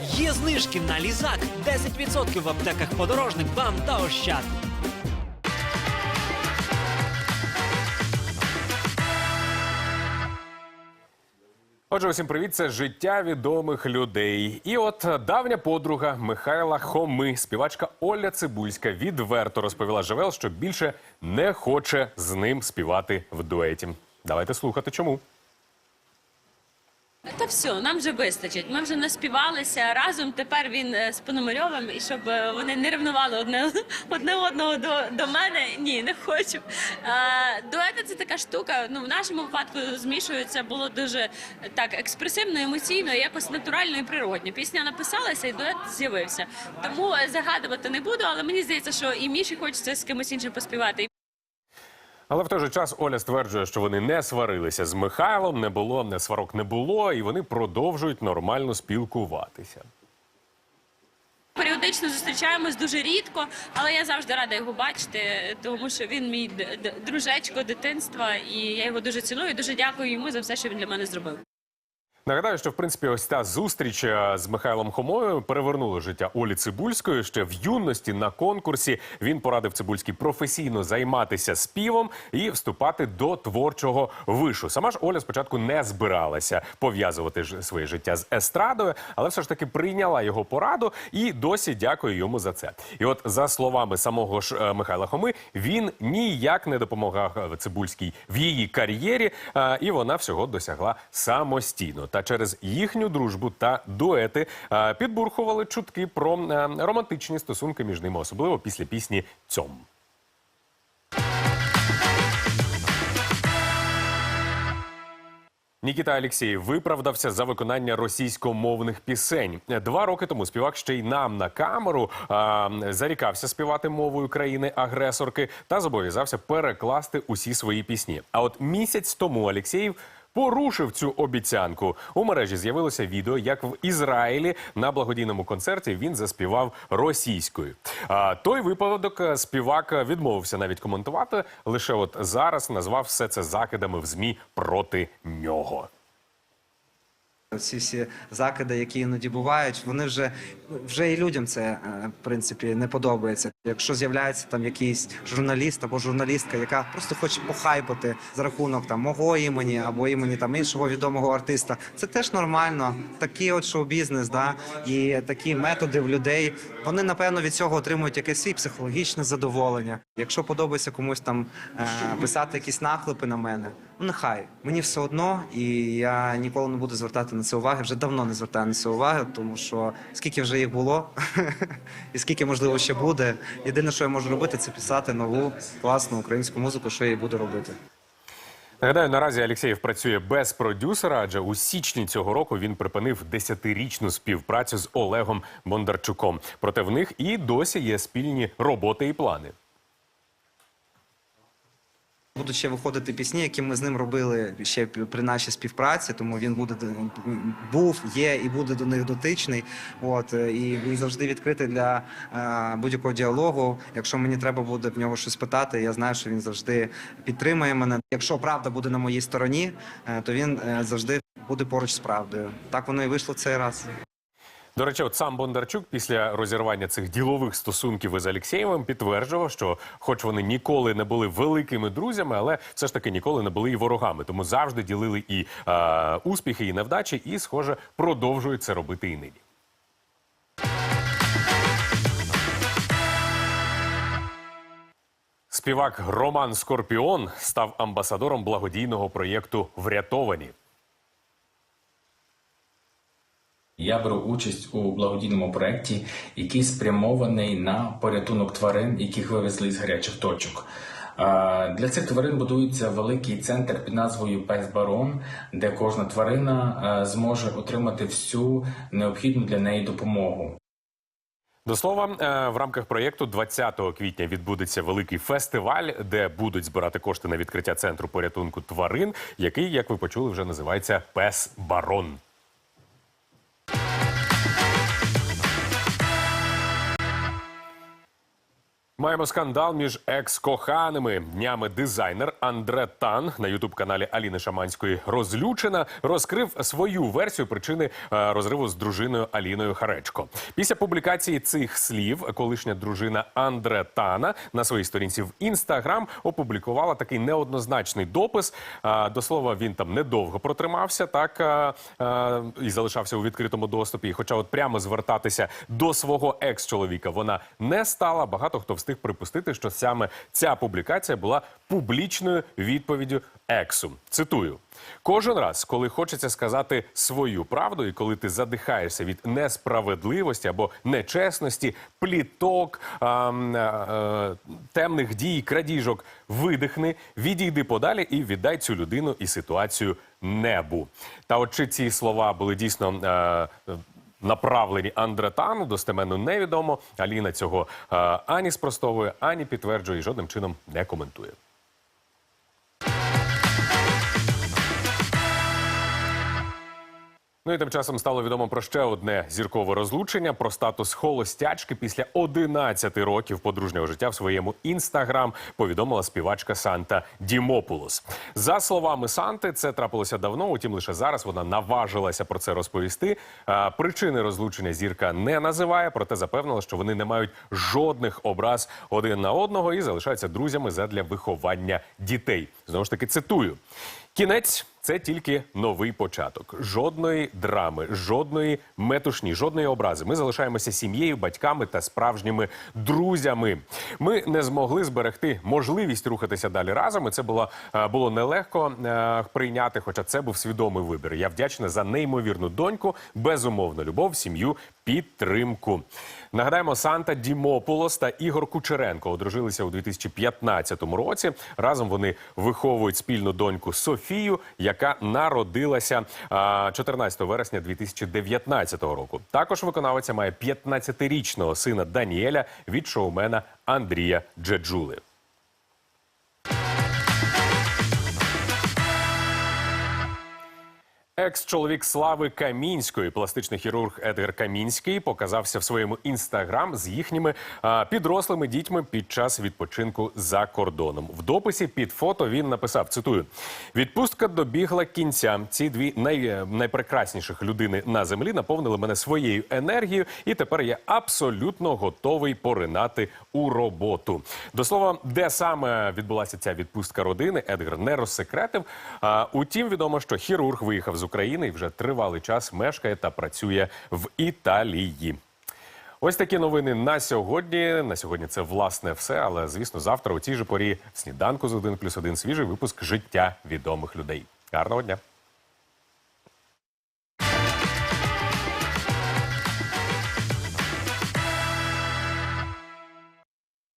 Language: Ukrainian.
Є знижки на лізак 10% в аптеках подорожник, бам та ощад. Отже, усім привіт, це життя відомих людей. І от давня подруга Михайла Хоми, співачка Оля Цибульська, відверто розповіла Живел, що більше не хоче з ним співати в дуеті. Давайте слухати, чому. Та все, нам вже вистачить. Ми вже наспівалися разом. Тепер він е, з Пономарьовим, і щоб е, вони не ревнували одне, одне одного до, до мене. Ні, не хочу. Е, дуети це така штука. Ну в нашому випадку змішується було дуже е, так експресивно, емоційно, якось натурально і природньо. Пісня написалася, і дует з'явився. Тому загадувати не буду, але мені здається, що і Міші хочеться з кимось іншим поспівати. Але в той же час Оля стверджує, що вони не сварилися з Михайлом, не було, не сварок не було, і вони продовжують нормально спілкуватися. Періодично зустрічаємось дуже рідко, але я завжди рада його бачити, тому що він мій дружечко дитинства, і я його дуже ціную. Дуже дякую йому за все, що він для мене зробив. Нагадаю, що в принципі ось та зустріч е, з Михайлом Хомою перевернула життя Олі Цибульської. Ще в юності на конкурсі він порадив Цибульській професійно займатися співом і вступати до творчого вишу. Сама ж Оля спочатку не збиралася пов'язувати своє життя з естрадою, але все ж таки прийняла його пораду і досі дякую йому за це. І от за словами самого ж е, Михайла Хоми, він ніяк не допомагав Цибульській в її кар'єрі, е, і вона всього досягла самостійно. Та через їхню дружбу та дуети е, підбурхували чутки про е, романтичні стосунки між ними, особливо після пісні Цьом. Нікіта Алєксєєв виправдався за виконання російськомовних пісень. Два роки тому співак ще й нам на камеру а, зарікався співати мовою країни-агресорки та зобов'язався перекласти усі свої пісні. А от місяць тому Алєксєєв порушив цю обіцянку. У мережі з'явилося відео, як в Ізраїлі на благодійному концерті він заспівав російською. А той випадок е, співак відмовився навіть коментувати. Лише от зараз назвав все це закидами в змі проти нього. Ці всі закиди, які іноді бувають, вони вже вже і людям це е, в принципі не подобається. Якщо з'являється там якийсь журналіст або журналістка, яка просто хоче похайпати за рахунок там мого імені або імені там іншого відомого артиста, це теж нормально. Такий от шоу-бізнес, да і такі методи в людей. Вони напевно від цього отримують якесь свій психологічне задоволення. Якщо подобається комусь там е, писати якісь нахлипи на мене, ну нехай мені все одно, і я ніколи не буду звертати на це уваги. Вже давно не звертаю на це уваги, тому що скільки вже їх було, і скільки можливо ще буде. Єдине, що я можу робити, це писати нову класну українську музику, що я і буду робити. Нагадаю, наразі Алєксєєв працює без продюсера, адже у січні цього року він припинив десятирічну співпрацю з Олегом Бондарчуком. Проте в них і досі є спільні роботи і плани. Будуть ще виходити пісні, які ми з ним робили ще при нашій співпраці, тому він буде був, є і буде до них дотичний. От е, і він завжди відкритий для е, будь-якого діалогу. Якщо мені треба буде в нього щось питати, я знаю, що він завжди підтримає мене. Якщо правда буде на моїй стороні, е, то він завжди буде поруч з правдою. Так воно і вийшло цей раз. До речі, от сам Бондарчук після розірвання цих ділових стосунків із Алєксєєвим підтверджував, що, хоч вони ніколи не були великими друзями, але все ж таки ніколи не були і ворогами. Тому завжди ділили і е, успіхи, і невдачі, і, схоже, продовжують це робити і нині. Співак Роман Скорпіон став амбасадором благодійного проєкту Врятовані. Я беру участь у благодійному проєкті, який спрямований на порятунок тварин, яких вивезли з гарячих точок. Для цих тварин будується великий центр під назвою Пес Барон, де кожна тварина зможе отримати всю необхідну для неї допомогу. До слова, е, в рамках проєкту 20 квітня відбудеться великий фестиваль, де будуть збирати кошти на відкриття центру порятунку тварин, який, як ви почули, вже називається Пес Барон. Маємо скандал між екс-коханими. Днями дизайнер Андре Тан на ютуб-каналі Аліни Шаманської розлючена розкрив свою версію причини е, розриву з дружиною Аліною Харечко. Після публікації цих слів колишня дружина Андре Тана на своїй сторінці в інстаграм опублікувала такий неоднозначний допис. Е, До слова, він там недовго протримався, так е, і залишався у відкритому доступі. Хоча, от прямо звертатися до свого екс-чоловіка вона не стала. Багато хто встиг припустити, що саме ця публікація була публічною відповіддю ексу. Цитую. Кожен раз, коли хочеться сказати свою правду, і коли ти задихаєшся від несправедливості або нечесності, пліток, а, е, темних дій, крадіжок, видихни, відійди подалі і віддай цю людину і ситуацію небу. Та от чи ці слова були дійсно. е, Направлені Андретану достеменно невідомо. Аліна цього е, ані спростовує, ані підтверджує і жодним чином не коментує. Ну і тим часом стало відомо про ще одне зіркове розлучення про статус холостячки після 11 років подружнього життя в своєму інстаграм повідомила співачка Санта Дімопулос. За словами Санти, це трапилося давно. Утім, лише зараз вона наважилася про це розповісти. Причини розлучення зірка не називає, проте запевнила, що вони не мають жодних образ один на одного і залишаються друзями задля виховання дітей. Знову ж таки, цитую. Кінець це тільки новий початок. Жодної драми, жодної метушні, жодної образи. Ми залишаємося сім'єю, батьками та справжніми друзями. Ми не змогли зберегти можливість рухатися далі разом. І це було, е, було нелегко е, прийняти, хоча це був свідомий вибір. Я вдячна за неймовірну доньку, безумовну любов, сім'ю, підтримку. Нагадаємо, Санта Дімопулос та Ігор Кучеренко одружилися у 2015 році. Разом вони виховують спільну доньку Софію, яка народилася а, 14 вересня 2019 року. Також виконавиця має 15-річного сина Даніеля від шоумена Андрія Джеджули. Екс-чоловік Слави Камінської, пластичний хірург Едгар Камінський, показався в своєму інстаграм з їхніми а, підрослими дітьми під час відпочинку за кордоном. В дописі під фото він написав: цитую: відпустка добігла кінця. Ці дві най, найпрекрасніших людини на землі наповнили мене своєю енергією, і тепер я абсолютно готовий поринати у роботу. До слова, де саме відбулася ця відпустка родини, Едгар не розсекретив. А, утім, відомо, що хірург виїхав з України і вже тривалий час мешкає та працює в Італії. Ось такі новини на сьогодні. На сьогодні це власне все. Але звісно, завтра у цій же порі сніданку з 1 плюс 1 свіжий випуск життя відомих людей. Гарного дня.